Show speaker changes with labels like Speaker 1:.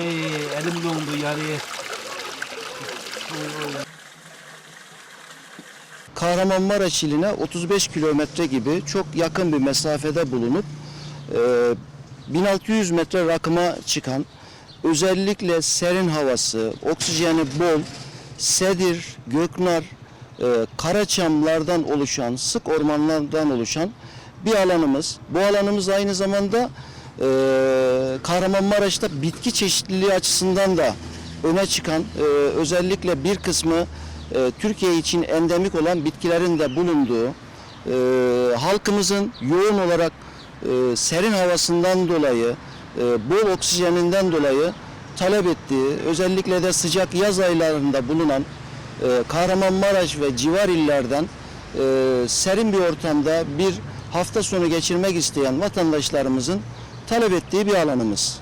Speaker 1: Ay elim dondu yarıya.
Speaker 2: Kahramanmaraş iline 35 kilometre gibi çok yakın bir mesafede bulunup e, 1600 metre rakıma çıkan özellikle serin havası, oksijeni bol, sedir, göknar, e, karaçamlardan oluşan, sık ormanlardan oluşan bir alanımız. Bu alanımız aynı zamanda e, Kahramanmaraş'ta bitki çeşitliliği açısından da öne çıkan e, özellikle bir kısmı e, Türkiye için endemik olan bitkilerin de bulunduğu e, halkımızın yoğun olarak e, serin havasından dolayı e, bol oksijeninden dolayı talep ettiği özellikle de sıcak yaz aylarında bulunan e, Kahramanmaraş ve civar illerden e, serin bir ortamda bir hafta sonu geçirmek isteyen vatandaşlarımızın talep ettiği bir alanımız.